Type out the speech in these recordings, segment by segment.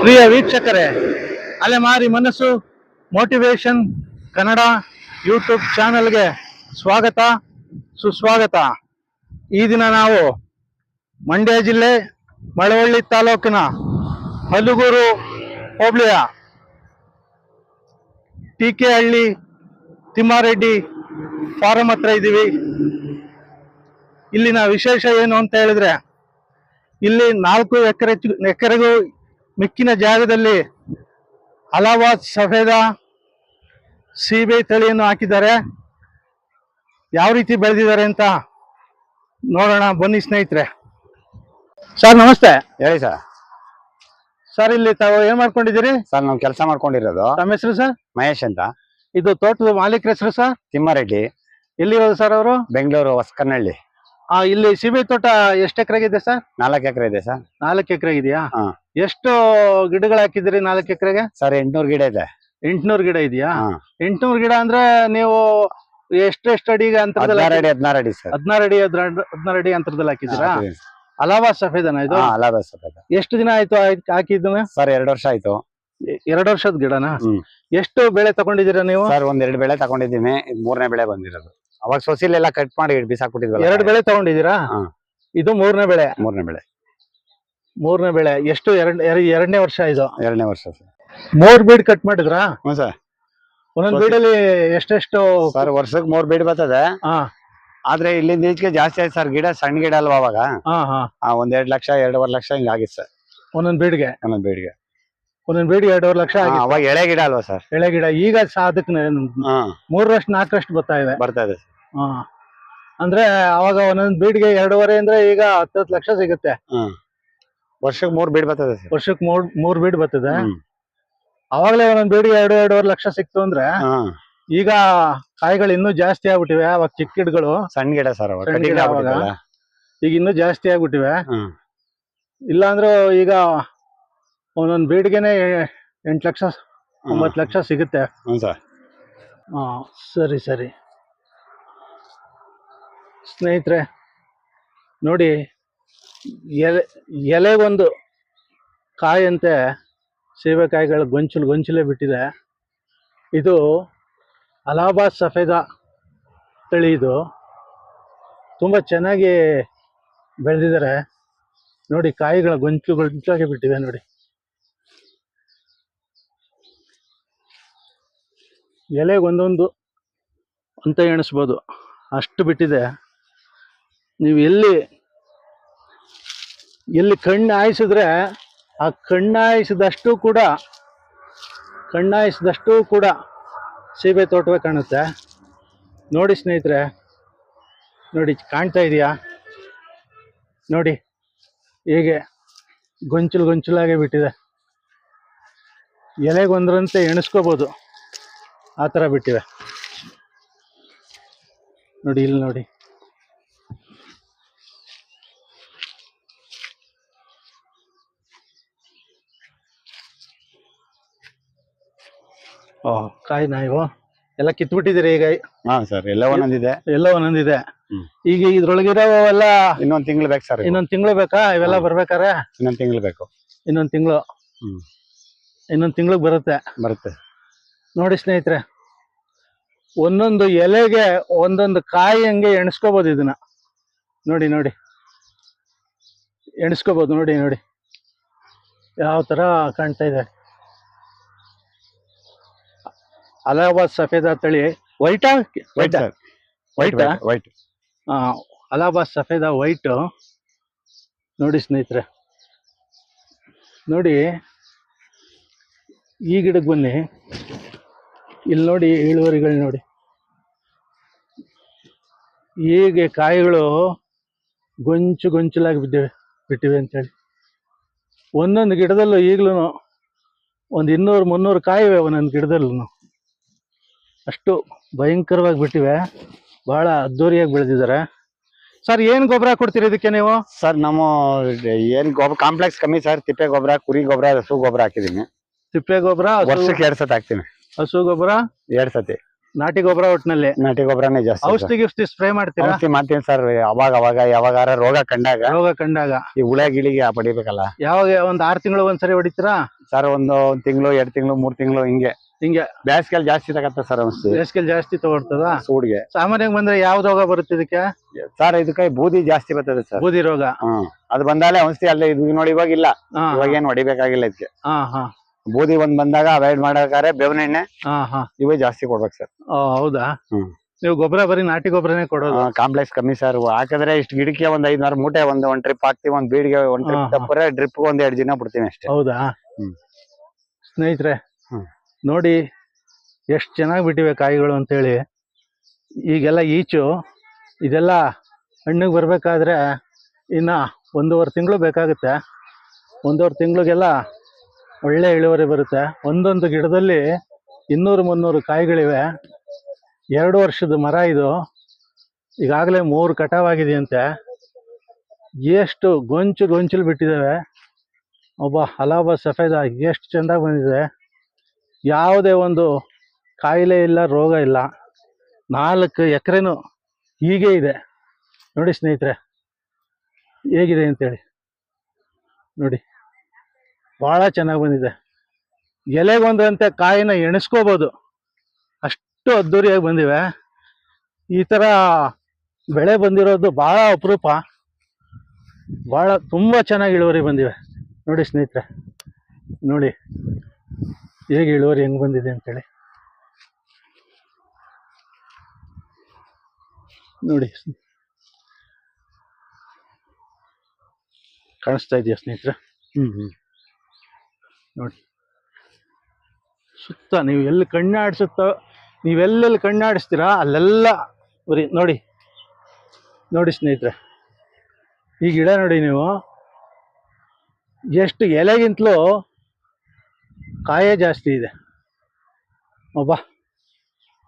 ಪ್ರಿಯ ವೀಕ್ಷಕರೇ ಅಲೆಮಾರಿ ಮನಸ್ಸು ಮೋಟಿವೇಶನ್ ಕನ್ನಡ ಯೂಟ್ಯೂಬ್ ಚಾನಲ್ಗೆ ಸ್ವಾಗತ, ಸುಸ್ವಾಗತ. ಈ ದಿನ ನಾವು ಮಂಡ್ಯ ಜಿಲ್ಲೆ ಮಳವಳ್ಳಿ ತಾಲೂಕಿನ ಹಲುಗೂರು ಹೋಬಳಿಯ ಟಿ ಕೆ ಹಳ್ಳಿ ತಿಮ್ಮಾರೆಡ್ಡಿ ಫಾರಂ ಹತ್ರ ಇದ್ದೀವಿ. ಇಲ್ಲಿನ ವಿಶೇಷ ಏನು ಅಂತ ಹೇಳಿದ್ರೆ, ಇಲ್ಲಿ ನಾಲ್ಕು ಎಕರೆ ಎಕರೆಗೂ ಮಿಕ್ಕಿನ ಜಾಗದಲ್ಲಿ ಅಲಹಾಬಾದ್ ಸಫೇದ ಸೀಬೆ ತಳಿಯನ್ನು ಹಾಕಿದ್ದಾರೆ. ಯಾವ ರೀತಿ ಬೆಳೆದಿದ್ದಾರೆ ಅಂತ ನೋಡೋಣ. ಬನ್ನಿ ಸ್ನೇಹಿತರೆ. ಸರ್ ನಮಸ್ತೆ. ಹೇಳಿ ಸರ್. ಸರ್ ಇಲ್ಲಿ ತಾವು ಏನ್ ಮಾಡ್ಕೊಂಡಿದ್ದೀರಿ? ಸರ್ ನಾವು ಕೆಲಸ ಮಾಡ್ಕೊಂಡಿರೋದು. ತಮ್ಮ ಹೆಸರು ಸರ್? ಮಹೇಶ್ ಅಂತ. ಇದು ತೋಟದ ಮಾಲೀಕರ ಹೆಸರು ಸರ್? ತಿಮ್ಮಾರೆಡ್ಡಿ. ಎಲ್ಲಿರೋದು ಸರ್ ಅವರು? ಬೆಂಗಳೂರು ಹೊಸಕನ್ನಳ್ಳಿ ಆ ಇಲ್ಲಿ ಸೀಬೆ ತೋಟ ಎಷ್ಟು ಇದೆ ಸರ್? ನಾಲ್ಕು ಎಕರೆ ಇದೆ ಸರ್. ನಾಲ್ಕು ಎಕರೆ ಇದೆಯಾ? ಹಾ. ಎಷ್ಟು ಗಿಡಗಳು ಹಾಕಿದ್ರಿ ನಾಲ್ಕು ಎಕರೆಗೆ? ಸರ್ ಎಂಟ್ನೂರು ಗಿಡ ಇದೆ. ಎಂಟ್ನೂರು ಗಿಡ ಇದೆಯಾ? ಹಾ. ಎಂಟ್ನೂರು ಗಿಡ ಅಂದ್ರೆ ನೀವು ಎಷ್ಟೆಷ್ಟು ಅಡಿ ಅಡಿಗೆ ಅಂತರದಲ್ಲಿ ಹದಿನಾರು ಅಡಿ ಹದಿನಾರು ಅಡಿ ಸರ್. ಹದಿನಾರು ಅಡಿ ಹದಿನಾರು ಅಡಿ ಅಂತರದಲ್ಲಿ ಹಾಕಿದ್ದೀರಾ? ಅಲಹಾಬಾದ್ ಸಫೇದನ ಇದು? ಅಲಾಬ ಸರ್ ಎಷ್ಟು ದಿನ ಆಯ್ತು ಹಾಕಿದ್ನ ಸರ್ ಎರಡು ವರ್ಷ ಆಯ್ತು. ಎರಡು ವರ್ಷದ ಗಿಡನಾ? ಹ್ಮ್. ಎಷ್ಟು ಬೆಳೆ ತಗೊಂಡಿದ್ದೀರಾ ನೀವು? ಸರ್ ಒಂದ್ ಎರಡು ಬೆಳೆ ತಗೊಂಡಿದ್ದೀನಿ ಇದು ಮೂರನೇ ಬೆಳೆ ಬಂದಿರೋದು. ಅವಾಗ ಸೊಸಿಲೆಲ್ಲ ಕಟ್ ಮಾಡಿ ಬಿಸಾಕ್ಬಿಟ್ಟಿದ್ವಿ ಎರಡು ಬೆಳೆ ತಗೊಂಡಿದ್ದೀರಾ. ಇದು ಮೂರನೇ ಬೆಳೆ. ಮೂರನೇ ಬೆಳೆ. ಮೂರನೇ ಬೆಳೆ. ಎಷ್ಟು ಎರಡ್ ಎರ- ಎರಡನೇ ವರ್ಷ ಇದು? ಎರಡನೇ ವರ್ಷ ಸರ್. ಮೂರ್ ಬೀಡ್ ಕಟ್ ಮಾಡಿದ್ರಾ? ಹ್ಞೂ ಸರ್. ಒಂದೊಂದ್ ಬೀಡಲ್ಲಿ ಎಷ್ಟೆಷ್ಟು ಸರ್ ವರ್ಷಕ್ಕೆ ಮೂರ್ ಬೀಡ್ ಬರ್ತದೆ. ಹಾ. ಆದ್ರೆ ಇಲ್ಲಿಂದ ಈಚೆಗೆ ಜಾಸ್ತಿ ಆಯ್ತು ಸರ್. ಗಿಡ ಸಣ್ಣ ಗಿಡ ಅಲ್ವಾ ಅವಾಗ? ಹಾ ಹಾ. ಆ, ಒಂದ್ ಎರಡ್ ಲಕ್ಷ ಎರಡೂವರೆ ಲಕ್ಷ ಹಿಂಗ್ ಆಗಿತ್ತು ಸರ್. ಒಂದೊಂದ್ ಬೀಡ್ಗೆ? ಒಂದೊಂದ್ ಬೀಡ್ಗೆ. ಒಂದೊಂದ್ ಬೀಡ್ ಎರಡೂವರೆ ಲಕ್ಷ ಅವಾಗ ಎಳೆ ಗಿಡ ಅಲ್ವಾ ಸರ್? ಎಳೆ ಗಿಡ. ಈಗ ಸಾಧಕ್ ಹಾ. ಮೂರರಷ್ಟು ನಾಲ್ಕರಷ್ಟು ಬರ್ತಾ ಇದೆ. ಬರ್ತಾ ಇದೆ. ಹಾ. ಅಂದ್ರೆ ಅವಾಗ ಒಂದೊಂದ್ ಬೀಡ್ಗೆ ಎರಡೂವರೆ ಅಂದ್ರೆ ಈಗ ಹತ್ತತ್ತು ಲಕ್ಷ ಸಿಗುತ್ತೆ. ಹ್ಮ್ ವರ್ಷಕ್ಕೆ ಮೂರ್ ಬೀಡ್ ಬರ್ತದೆ ಸರ್. ವರ್ಷಕ್ಕೆ ಮೂರ್ ಮೂರ್ ಬೀಡ್ ಬರ್ತದೆ. ಹ್ಮ್. ಅವಾಗಲೇ ಒಂದೊಂದ್ ಬೀಡ್ಗೆ ಎರಡು ಎರಡೂವರೆ ಲಕ್ಷ ಸಿಕ್ತು ಅಂದ್ರೆ. ಈಗ ಕಾಯಿಗಳು ಇನ್ನೂ ಜಾಸ್ತಿ ಆಗ್ಬಿಟ್ಟಿವೆ. ಅವಾಗ ಚಿಕ್ಕ ಗಿಡಗಳು ಸಣ್ಣ ಗಿಡ ಸರ್ ಅವಾಗ. ಸಣ್ಣ ಕಟಿಂಗ್ ಗಿಡ ಆಗ್ಬಿಟ್ಟಿತ್ತಲ್ಲ. ಈಗ ಇನ್ನೂ ಜಾಸ್ತಿ ಆಗ್ಬಿಟ್ಟಿವೆ. ಹ್ಮ್ ಇಲ್ಲ ಅಂದ್ರೆ ಈಗ ಒಂದೊಂದ್ ಬೀಡ್ಗೆನೆ ಎಂಟ್ ಲಕ್ಷ ಒಂಬತ್ತು ಲಕ್ಷ ಸಿಗುತ್ತೆ. ಹ್ಮ್ ಸರ್. ಹಾ ಸರಿ ಸರಿ. ಸ್ನೇಹಿತರೆ, ನೋಡಿ, ಎಲೆ ಎಲೆಗೊಂದು ಕಾಯಂತೆ ಸೀಬೆಕಾಯಿಗಳ ಗೊಂಚಲು ಗೊಂಚಲೇ ಬಿಟ್ಟಿದೆ. ಇದು ಅಲಹಾಬಾದ್ ಸಫೇದ ತಳಿ ಇದು. ತುಂಬ ಚೆನ್ನಾಗಿ ಬೆಳೆದಿದ್ದಾರೆ. ನೋಡಿ, ಕಾಯಿಗಳ ಗೊಂಚಲು ಗೊಂಚಾಗಿ ಬಿಟ್ಟಿವೆ ನೋಡಿ. ಎಲೆಗೊಂದೊಂದು ಅಂತ ಎಣಿಸ್ಬೋದು. ಅಷ್ಟು ಬಿಟ್ಟಿದೆ. ನೀವು ಎಲ್ಲಿ ಎಲ್ಲಿ ಕಣ್ಣು ಹಾಯಿಸಿದ್ರೆ ಆ ಕಣ್ಣಾಯಿಸಿದಷ್ಟು ಕೂಡ ಕಣ್ಣಾಯಿಸಿದಷ್ಟು ಕೂಡ ಸೀಬೆ ತೋಟವೇ ಕಾಣುತ್ತೆ. ನೋಡಿ ಸ್ನೇಹಿತರೆ, ನೋಡಿ ಕಾಣ್ತಾ ಇದೆಯಾ? ನೋಡಿ, ಹೇಗೆ ಗೊಂಚಲು ಗೊಂಚಲಾಗೆ ಬಿಟ್ಟಿದೆ. ಎಲೆಗೊಂದ್ರಂತೆ ಎಣಿಸ್ಕೋಬೋದು. ಆ ಥರ ಬಿಟ್ಟಿವೆ. ನೋಡಿ, ಇಲ್ಲಿ ನೋಡಿ. ಕಾಯಿ ನಾಯಿವು? ಎಲ್ಲ ಕಿತ್ಬಿಟ್ಟಿದ್ದೀರಿ ಈಗ? ಹಾ ಸರ್ ಎಲ್ಲ ಒಂದೊಂದಿದೆ ಎಲ್ಲ ಒಂದೊಂದಿದೆ. ಈಗ ಇದ್ರೊಳಗಿರೋವೆಲ್ಲ ಇನ್ನೊಂದ್ ತಿಂಗಳು ಬೇಕು ಸರ್ ಇನ್ನೊಂದ್ ತಿಂಗಳು ಬೇಕಾ? ಇವೆಲ್ಲ. ಬರ್ಬೇಕಾರೆ ಇನ್ನೊಂದ್ ತಿಂಗಳು ಬೇಕು. ಇನ್ನೊಂದ್ ತಿಂಗಳು. ಇನ್ನೊಂದ್ ತಿಂಗಳಿಗೆ ಬರುತ್ತೆ. ಬರುತ್ತೆ. ನೋಡಿ ಸ್ನೇಹಿತರೆ ಒಂದೊಂದು ಎಲೆಗೆ ಒಂದೊಂದು ಕಾಯಿ ಹಂಗೆ ಎಣಿಸ್ಕೋಬಹುದು ಇದನ್ನ. ನೋಡಿ ನೋಡಿ. ಎಣಿಸ್ಕೋಬಹುದು ನೋಡಿ ನೋಡಿ. ಯಾವ ತರ ಕಾಣ್ತಾ ಇದೆ? ಅಲಹಾಬಾದ್ ಸಫೇದ ತಳಿ ವೈಟಾ white white white Allahabad Safeda white ನೋಡಿ ಸ್ನೇಹಿತರೆ. ನೋಡಿ ಈ ಗಿಡಕ್ಕೆ ಬನ್ನಿ. ಇಲ್ಲಿ ನೋಡಿ ಇಳುವರಿಗಳು ನೋಡಿ. ಹೀಗೆ ಕಾಯಿಗಳು ಗೊಂಚು ಗೊಂಚಲಾಗಿ ಬಿದ್ದಿವೆ ಬಿಟ್ಟಿವೆ ಅಂತೇಳಿ. ಒಂದೊಂದು ಗಿಡದಲ್ಲೂ ಈಗಲೂ ಒಂದು ಇನ್ನೂರು ಮುನ್ನೂರು ಕಾಯಿವೆ ಒಂದೊಂದು ಗಿಡದಲ್ಲೂ ಅಷ್ಟು ಭಯಂಕರವಾಗಿ ಬಿಟ್ಟಿವೆ. ಬಹಳ ಅದ್ದೂರಿಯಾಗಿ ಬೆಳೆದಿದ್ದಾರೆ. ಸರ್ ಏನು ಗೊಬ್ಬರ ಕೊಡ್ತೀರಿ ಇದಕ್ಕೆ ನೀವು? ಸರ್ ನಮ್ಮ ಏನ್ ಗೊಬ್ಬರ ಕಾಂಪ್ಲೆಕ್ಸ್ ಕಮ್ಮಿ ಸರ್ ತಿಪ್ಪೆ ಗೊಬ್ಬರ ಕುರಿ ಗೊಬ್ಬರ ಹಸು ಗೊಬ್ಬರ ಹಾಕಿದೀನಿ. ತಿಪ್ಪೆ ಗೊಬ್ಬರ ವರ್ಷಕ್ಕೆ ಎರಡ್ ಸತಿ ಹಾಕ್ತೀನಿ. ಹಸು ಗೊಬ್ಬರ? ಎರಡ್ ಸತಿ. ನಾಟಿ ಗೊಬ್ಬರ ಒಟ್ಟಿನಲ್ಲಿ ನಾಟಿ ಗೊಬ್ಬರನೇ ಜಾಸ್ತಿ. ಔಷಧಿ ಗಿಫ್ಟಿ ಸ್ಪ್ರೇ ಮಾಡ್ತೀರಾ? ಔಷಧಿ ಮಾಡ್ತೀನಿ ಸರ್ ಅವಾಗ ಅವಾಗ ಯಾವಾಗ ರೋಗ ಕಂಡಾಗ. ರೋಗ ಕಂಡಾಗ. ಈ ಹುಳ ಗಿಳಿಗೆ ಪಡಿಬೇಕಲ್ಲ. ಯಾವಾಗ ಒಂದ್ ಆರ್ ತಿಂಗಳು ಒಂದ್ಸರಿ ಹೊಡಿತೀರಾ? ಸರ್ ಒಂದು ಒಂದ್ ತಿಂಗಳು ಎರಡ್ ತಿಂಗಳು ಮೂರ್ ತಿಂಗಳು ಹಿಂಗೆ. ಹಿಂಗೆ ಬ್ಯಾಸ್ಗೆಲ್ ಜಾಸ್ತಿ ತಗತ್ತ ಸರ್ ಔಷಧಿ ಬೇಸಿಗೆಲ್ ಜಾಸ್ತಿ ತಗೊಳ್ತದ? ಸೂಡ್ಗೆ ಸಾಮಾನ್ಯ ಬಂದ್ರೆ ಯಾವ ರೋಗ ಬರುತ್ತೆ ಇದಕ್ಕೆ? ಸರ್ ಇದಕ್ಕೆ ಬೂದಿ ಜಾಸ್ತಿ ಬರ್ತದೆ ಸರ್. ಬೂದಿ ರೋಗ. ಹ್ಮ್. ಅದು ಬಂದಾಲೆ ಔಷಧಿ ಅಲ್ಲೇ ಇದು ನೋಡಿ ಇವಾಗ ಇಲ್ಲ. ಹಾ ಇವಾಗ ಏನ್ ಹೊಡಿಬೇಕಾಗಿಲ್ಲ ಇದಕ್ಕೆ. ಹಾ ಹಾ. ಬೂದಿ ಒಂದ್ ಬಂದಾಗ ಅವಾಯ್ಡ್ ಮಾಡಬೇಕಾದ್ರೆ ಬೇವಿನ ಎಣ್ಣೆ ಹಾ ಹಾ. ಇವೇ ಜಾಸ್ತಿ ಕೊಡ್ಬೇಕು ಸರ್. ಓ, ಹೌದಾ? ಹ್ಮ್. ನೀವು ಗೊಬ್ಬರ ಬರೀ ನಾಟಿ ಗೊಬ್ಬರನೇ ಕೊಡೋದು. ಕಾಂಪ್ಲೆಕ್ಸ್ ಕಮ್ಮಿ ಸರ್. ಹಾಕಿದ್ರೆ ಇಷ್ಟು ಗಿಡಕ್ಕೆ ಒಂದ್ ಐದ್ನಾರು ಮೂಟೆ ಒಂದ್ ಒಂದ್ ಟ್ರಿಪ್ ಹಾಕ್ತಿವಿ ಒಂದ್ ಬೀಡಿಗೆ ಒಂದ್ ಹಾ, ಟ್ರಿಪ್ ಹಾ. ತಪ್ಪರೆ ಡ್ರಿಪ್ ಒಂದ್ ಎರಡ್ ದಿನ ಬಿಡ್ತೀನಿ ಅಷ್ಟೇ. ಹೌದಾ? ಹ್ಮ್. ಸ್ನೇಹಿತರೆ. ನೋಡಿ ಎಷ್ಟು ಚೆನ್ನಾಗಿ ಬಿಟ್ಟಿವೆ ಕಾಯಿಗಳು ಅಂಥೇಳಿ ಈಗೆಲ್ಲ ಈಚು, ಇದೆಲ್ಲ ಹಣ್ಣಿಗೆ ಬರಬೇಕಾದ್ರೆ ಇನ್ನು ಒಂದೂವರೆ ತಿಂಗಳು ಬೇಕಾಗುತ್ತೆ. ಒಂದೂವರೆ ತಿಂಗಳಿಗೆಲ್ಲ ಒಳ್ಳೆ ಇಳುವರಿ ಬರುತ್ತೆ. ಒಂದೊಂದು ಗಿಡದಲ್ಲಿ ಇನ್ನೂರು ಮುನ್ನೂರು ಕಾಯಿಗಳಿವೆ. ಎರಡು ವರ್ಷದ ಮರ ಇದು. ಈಗಾಗಲೇ ಮೂರು ಕಟಾವಾಗಿದೆಯಂತೆ. ಎಷ್ಟು ಗೊಂಚು ಗೊಂಚಲು ಬಿಟ್ಟಿದ್ದಾವೆ. ಒಬ್ಬ ಹಲಾಬ ಸಫೇದ ಎಷ್ಟು ಚೆಂದಾಗಿ ಬಂದಿದೆ. ಯಾವುದೇ ಒಂದು ಕಾಯಿಲೆ ಇಲ್ಲ, ರೋಗ ಇಲ್ಲ. ನಾಲ್ಕು ಎಕರೆನೂ ಹೀಗೆ ಇದೆ. ನೋಡಿ ಸ್ನೇಹಿತರೆ, ಹೇಗಿದೆ ಅಂತೇಳಿ. ನೋಡಿ, ಭಾಳ ಚೆನ್ನಾಗಿ ಬಂದಿದೆ. ಎಲೆಗೊಂದಂತೆ ಕಾಯಿನ ಎಣಿಸ್ಕೋಬೋದು. ಅಷ್ಟು ಅದ್ದೂರಿಯಾಗಿ ಬಂದಿವೆ. ಈ ಥರ ಬೆಳೆ ಬಂದಿರೋದು ಭಾಳ ಅಪರೂಪ. ಭಾಳ ತುಂಬ ಚೆನ್ನಾಗಿ ಇಳುವರಿ ಬಂದಿವೆ. ನೋಡಿ ಸ್ನೇಹಿತರೆ, ನೋಡಿ. ಹೇಗೆ ಇಳುವರಿ ಹೆಂಗ್ ಬಂದಿದೆ ಅಂತೇಳಿ? ನೋಡಿ. ಕಾಣಿಸ್ತಾ ಇದೆಯಾ ಸ್ನೇಹಿತರೆ? ಹ್ಞೂ ಹ್ಞೂ ನೋಡಿ. ಸುತ್ತ ನೀವು ಎಲ್ಲಿ ಕಣ್ಣಾಡಿಸುತ್ತೋ ನೀವೆಲ್ಲೆಲ್ಲಿ ಕಣ್ಣಾಡಿಸ್ತೀರಾ ಅಲ್ಲೆಲ್ಲ ಬರೀ ನೋಡಿ. ನೋಡಿ ಸ್ನೇಹಿತರೆ. ಈ ಗಿಡ ನೋಡಿ ನೀವು. ಎಷ್ಟು ಎಲೆಗಿಂತಲೂ ಕಾಯೇ ಜಾಸ್ತಿ ಇದೆ. ಒಬ್ಬ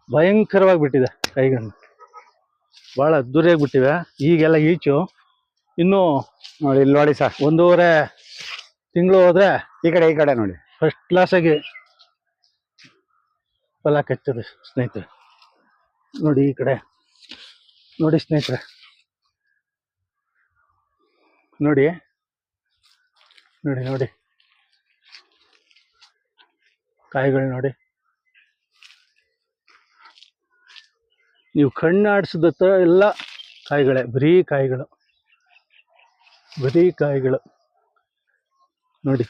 ಭಯಂಕರವಾಗಿ ಬಿಟ್ಟಿದೆ ಕೈಗಣ್ಣು. ಭಾಳ ಅದ್ದೂರಿಯಾಗಿ ಬಿಟ್ಟಿವೆ. ಈಗೆಲ್ಲ ಈಚು. ಇನ್ನೂ ನೋಡಿ ಇಲ್ಲಿ ನೋಡಿ ಸರ್. ಒಂದೂವರೆ ತಿಂಗಳು ಹೋದರೆ ಈ ಕಡೆ ಈ ಕಡೆ ನೋಡಿ. ಫಸ್ಟ್ ಕ್ಲಾಸಾಗಿ ಫಲ ಕಚ್ಚದೆ ಸ್ನೇಹಿತರೆ. ನೋಡಿ ಈ ಕಡೆ. ನೋಡಿ ಸ್ನೇಹಿತರೆ. ನೋಡಿ. ನೋಡಿ ನೋಡಿ. ಕಾಯಿಗಳು ನೋಡಿ. ನೀವು ಕಣ್ಣಾಡಿಸಿದ ಎಲ್ಲ ಕಾಯಿಗಳೇ, ಬರೀ ಕಾಯಿಗಳು. ಬರೀ ಕಾಯಿಗಳು. ನೋಡಿ.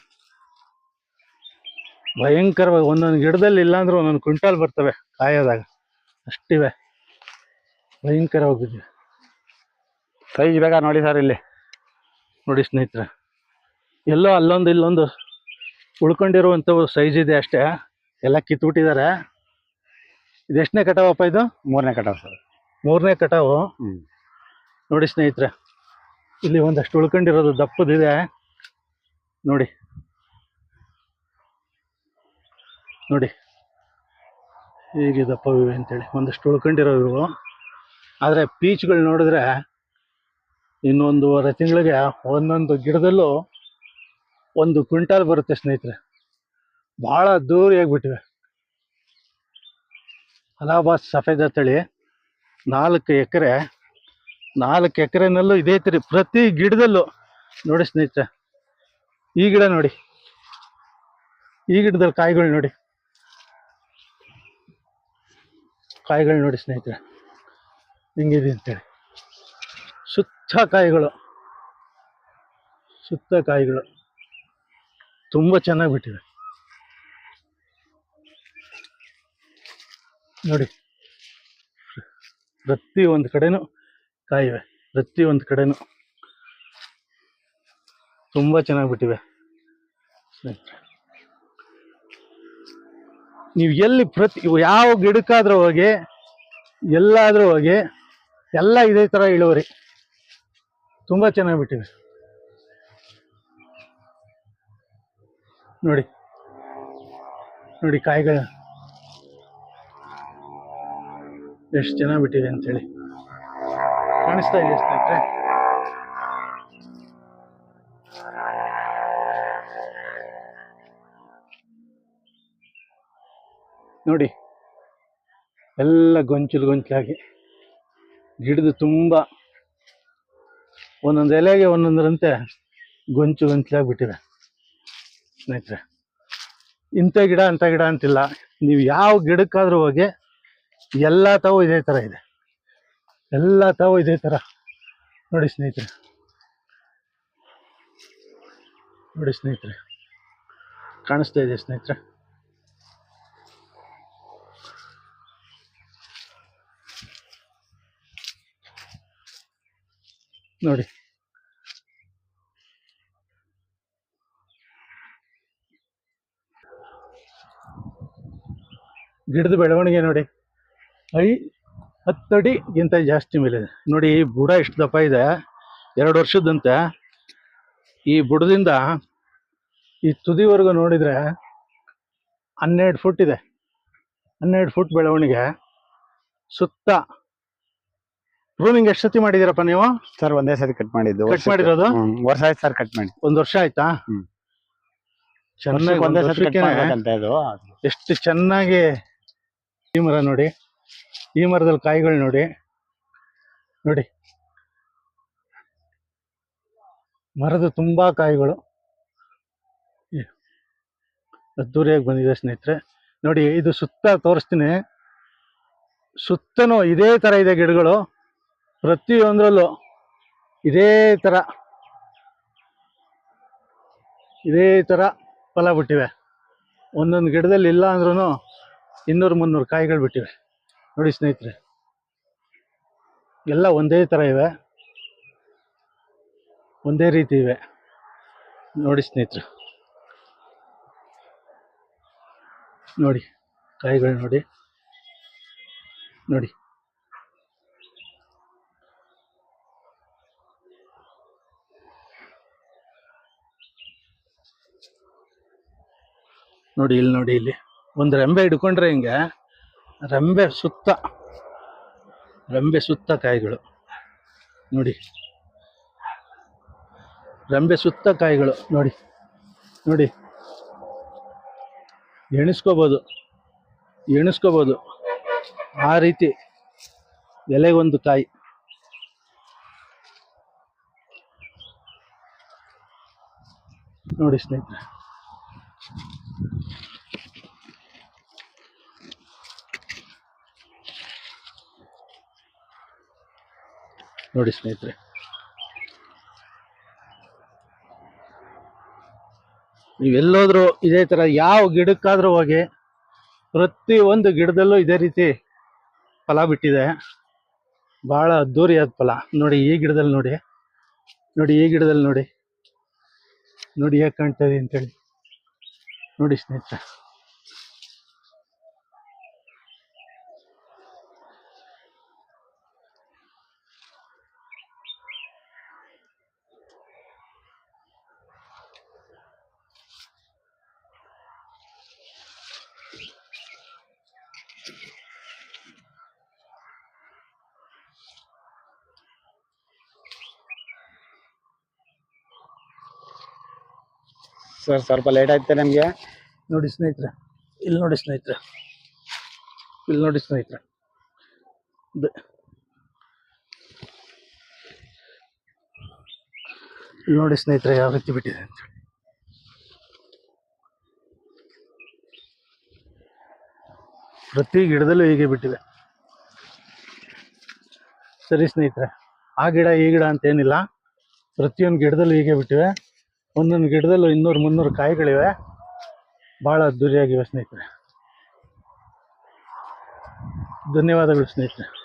ಭಯಂಕರವಾಗಿ ಒಂದೊಂದು ಗಿಡದಲ್ಲಿ ಇಲ್ಲಾಂದ್ರೆ ಒಂದೊಂದು ಕ್ವಿಂಟಾಲ್ ಬರ್ತವೆ ಕಾಯೋದಾಗ. ಅಷ್ಟಿವೆ. ಭಯಂಕರವಾಗಿದ್ವಿ ಕೈ ಬೇಗ ನೋಡಿ ಸರ್ ಇಲ್ಲಿ. ನೋಡಿ ಸ್ನೇಹಿತರೆ. ಎಲ್ಲೋ ಅಲ್ಲೊಂದು ಇಲ್ಲೊಂದು ಉಳ್ಕೊಂಡಿರುವಂಥವು ಸೈಜ್ ಇದೆ ಅಷ್ಟೇ. ಎಲ್ಲ ಕಿತ್ಬಿಟ್ಟಿದ್ದಾರೆ ಇದು ಎಷ್ಟನೇ ಕಟಾವಪ್ಪ ಇದು? ಮೂರನೇ ಕಟಾವ್ ಸರ್. ಮೂರನೇ ಕಟಾವು. ನೋಡಿ ಸ್ನೇಹಿತರೆ ಇಲ್ಲಿ ಒಂದಷ್ಟು ಉಳ್ಕೊಂಡಿರೋದು ದಪ್ಪದಿದೆ ನೋಡಿ. ನೋಡಿ. ಹೀಗೆ ದಪ್ಪವಿವೆ ಅಂತೇಳಿ. ಒಂದಷ್ಟು ಉಳ್ಕೊಂಡಿರೋ ಇವು. ಆದರೆ ಪೀಚ್ಗಳು ನೋಡಿದ್ರೆ ಇನ್ನೊಂದೂವರೆ ತಿಂಗಳಿಗೆ ಒಂದೊಂದು ಗಿಡದಲ್ಲೂ ಒಂದು ಕ್ವಿಂಟಾಲ್ ಬರುತ್ತೆ ಸ್ನೇಹಿತರೆ. ಭಾಳ ದೂರ ಆಗಿಬಿಟ್ಟಿವೆ ಅಲಹಾಬಾದ್ ಸಫೇದ ತಳಿ ನಾಲ್ಕು ಎಕರೆ, ನಾಲ್ಕು ಎಕರೆನಲ್ಲೂ ಇದೇ ತರಿ ಪ್ರತಿ ಗಿಡದಲ್ಲೂ ನೋಡಿ ಸ್ನೇಹಿತರೆ. ಈ ಗಿಡ ನೋಡಿ, ಈ ಗಿಡದಲ್ಲಿ ಕಾಯಿಗಳು ನೋಡಿ. ಕಾಯಿಗಳು ನೋಡಿ ಸ್ನೇಹಿತರೆ. ಹಿಂಗಿದೆ ಅಂತೇಳಿ. ಸುತ್ತ ಕಾಯಿಗಳು. ಸುತ್ತ ಕಾಯಿಗಳು. ತುಂಬ ಚೆನ್ನಾಗಿ ಬಿಟ್ಟಿದೆ. ನೋಡಿ ಪ್ರತಿ ಒಂದು ಕಡೆನೂ ಕಾಯಿವೆ. ಪ್ರತಿ ಒಂದು ಕಡೆನೂ ತುಂಬ ಚೆನ್ನಾಗಿ ಬಿಟ್ಟಿವೆ. ನೀವು ಎಲ್ಲಿ ಪ್ರತಿ ಯಾವ ಗಿಡಕ್ಕಾದ್ರೂ ಹೋಗಿ, ಎಲ್ಲಾದರೂ ಹೋಗಿ, ಎಲ್ಲ ಇದೇ ಥರ ಇಳುವರಿ. ತುಂಬ ಚೆನ್ನಾಗಿ ಬಿಟ್ಟಿವೆ. ನೋಡಿ. ನೋಡಿ ಕಾಯಿಗಳ ಎಷ್ಟು ಚೆನ್ನಾಗಿ ಬಿಟ್ಟಿದೆ ಅಂತೇಳಿ. ಕಾಣಿಸ್ತಾ ಇದೆ ಸ್ನೇಹಿತರೆ. ನೋಡಿ. ಎಲ್ಲ ಗೊಂಚಲು ಗೊಂಚಲಾಗಿ ಗಿಡದ ತುಂಬ ಒಂದೊಂದು ಎಲೆಗೆ ಒಂದೊಂದರಂತೆ ಗೊಂಚು ಗೊಂಚಲಾಗಿ ಬಿಟ್ಟಿದೆ. ಸ್ನೇಹಿತರೆ, ಇಂಥ ಗಿಡ ಅಂಥ ಗಿಡ ಅಂತಿಲ್ಲ. ನೀವು ಯಾವ ಗಿಡಕ್ಕಾದ್ರೂ ಹೋಗಿ ಎಲ್ಲ ತಾವು ಇದೇ ಥರ ಇದೆ. ಎಲ್ಲ ತಾವು ಇದೇ ಥರ ನೋಡಿ ಸ್ನೇಹಿತರೆ. ನೋಡಿ ಸ್ನೇಹಿತರೆ. ಕಾಣಿಸ್ತಾ ಇದೆ ಸ್ನೇಹಿತರೆ. ನೋಡಿ. ಗಿಡದ ಬೆಳವಣಿಗೆ ನೋಡಿ. ಐ ಹತ್ತಡಿಗಿಂತ ಜಾಸ್ತಿ ಮೇಲೆ ನೋಡಿ ಈ ಬುಡ ಎಷ್ಟು ದಪ್ಪ ಇದೆ. ಎರಡು ವರ್ಷದಂತೆ ಈ ಬುಡದಿಂದ ಈ ತುದಿವರೆಗೂ ನೋಡಿದ್ರೆ ಹನ್ನೆರಡು ಫುಟ್ ಇದೆ. ಹನ್ನೆರಡು ಫುಟ್ ಬೆಳವಣಿಗೆ. ಸುತ್ತ ಪ್ರೂನಿಂಗ್ ಎಷ್ಟು ಸತಿ ಮಾಡಿದ್ದೀರಪ್ಪ ನೀವು? ಸರ್ ಒಂದೇ ಸತಿ ಕಟ್ ಮಾಡಿದ್ದು. ಕಟ್ ಮಾಡಿರೋದು? ವರ್ಷ ಆಯ್ತು ಸರ್ ಕಟ್ ಮಾಡಿ. ಒಂದು ವರ್ಷ ಆಯ್ತಾ? ಹ್ಮ್. ಚೆನ್ನಾಗಿ ಒಂದೇ ಸತಿ ಎಷ್ಟು ಚೆನ್ನಾಗಿ ಈ ಮರ ನೋಡಿ, ಈ ಮರದಲ್ಲಿ ಕಾಯಿಗಳು ನೋಡಿ ನೋಡಿ. ಮರದ ತುಂಬಾ ಕಾಯಿಗಳು. ಅದ್ದೂರಿಯಾಗಿ ಬಂದಿದೆ ಸ್ನೇಹಿತರೆ. ನೋಡಿ, ಇದು ಸುತ್ತ ತೋರಿಸ್ತೀನಿ. ಸುತ್ತನೂ ಇದೇ ತರ ಇದೆ ಗಿಡಗಳು. ಪ್ರತಿಯೊಂದರಲ್ಲೂ ಇದೇ ತರ ಇದೇ ತರ ಫಲ ಬಿಟ್ಟಿವೆ. ಒಂದೊಂದು ಗಿಡದಲ್ಲಿ ಇಲ್ಲ ಅಂದ್ರೂ ಇನ್ನೂರು ಮುನ್ನೂರು ಕಾಯಿಗಳು ಬಿಟ್ಟಿವೆ. ನೋಡಿ ಸ್ನೇಹಿತರೆ, ಎಲ್ಲ ಒಂದೇ ಥರ ಇವೆ. ಒಂದೇ ರೀತಿ ಇವೆ. ನೋಡಿ ಸ್ನೇಹಿತರು, ನೋಡಿ ಕಾಯಿಗಳು ನೋಡಿ ನೋಡಿ. ನೋಡಿ ಇಲ್ಲಿ ನೋಡಿ ಇಲ್ಲಿ. ಒಂದು ರೆಂಬೆ ಹಿಡ್ಕೊಂಡ್ರೆ ಹಿಂಗೆ, ರೆಂಬೆ ಸುತ್ತ ರೆಂಬೆ ಸುತ್ತ ಕಾಯಿಗಳು. ನೋಡಿ. ರೆಂಬೆ ಸುತ್ತ ಕಾಯಿಗಳು, ನೋಡಿ. ನೋಡಿ. ಎಣಿಸ್ಕೋಬೋದು. ಎಣಿಸ್ಕೋಬೋದು. ಆ ರೀತಿ ಎಲೆಗೊಂದು ಕಾಯಿ. ನೋಡಿ ಸ್ನೇಹಿತರೆ. ನೋಡಿ ಸ್ನೇಹಿತರೆ. ನೀವೆಲ್ಲೋದ್ರೂ ಇದೇ ತರ ಯಾವ ಗಿಡಕ್ಕಾದರೂ ಹೋಗಿ ಪ್ರತಿ ಒಂದು ಗಿಡದಲ್ಲೂ ಇದೇ ರೀತಿ ಫಲ ಬಿಟ್ಟಿದೆ. ಬಹಳ ಅದ್ದೂರಿಯಾದ ಫಲ. ನೋಡಿ ಈ ಗಿಡದಲ್ಲಿ ನೋಡಿ. ನೋಡಿ ಈ ಗಿಡದಲ್ಲಿ ನೋಡಿ. ನೋಡಿ ಹೇಗೆ ಕಾಣ್ತಾ ಇದೆ ಅಂತೇಳಿ. ನೋಡಿ ಸ್ನೇಹಿತರೆ. ಸರ್, ಸ್ವಲ್ಪ ಲೇಟ್ ಆಯ್ತು ನಿಮಗೆ? ನೋಡಿ ಸ್ನೇಹಿತರೆ, ಇಲ್ಲಿ ನೋಡಿ ಸ್ನೇಹಿತರೆ, ಇಲ್ಲಿ ನೋಡಿ ಸ್ನೇಹಿತರೆ. ಇಲ್ಲಿ ನೋಡಿ ಸ್ನೇಹಿತರೆ, ಯಾವ ರೀತಿ ಬಿಟ್ಟಿದೆ ಅಂತ ಪ್ರತಿ ಗಿಡದಲ್ಲೂ ಹೀಗೆ ಬಿಟ್ಟಿವೆ ಸರಿ ಸ್ನೇಹಿತರೆ, ಆ ಗಿಡ ಈ ಗಿಡ ಅಂತ ಏನಿಲ್ಲ. ಪ್ರತಿಯೊಂದು ಗಿಡದಲ್ಲೂ ಹೀಗೆ ಬಿಟ್ಟಿವೆ. ಒಂದೊಂದು ಗಿಡದಲ್ಲೂ ಇನ್ನೂರು ಮುನ್ನೂರು ಕಾಯಿಗಳಿವೆ. ಭಾಳ ಅದ್ದೂರಿಯಾಗಿವೆ ಸ್ನೇಹಿತರೆ. ಧನ್ಯವಾದಗಳು ಸ್ನೇಹಿತರೆ.